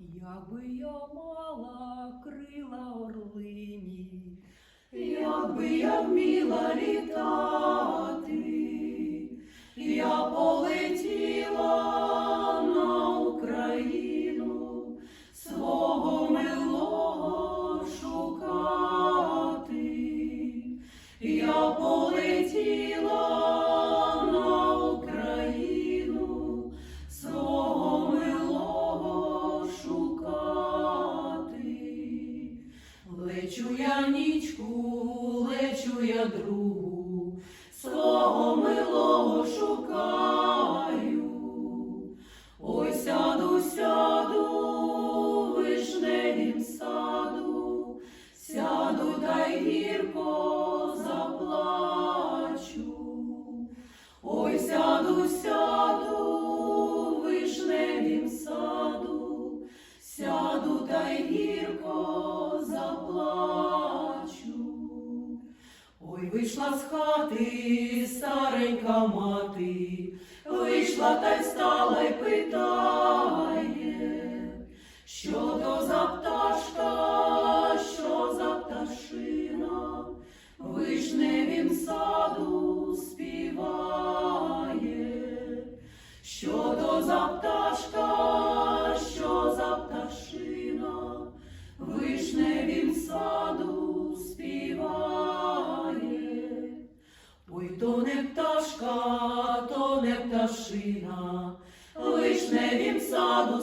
Якби я мала крила орлині, якби я вміла літати, лечу Вийшла з хати старенька мати, вийшла та й стала й питає, що то за пташка, що за пташина, вишневім саду співає, що то за пташка, то не пташина, вишневім саду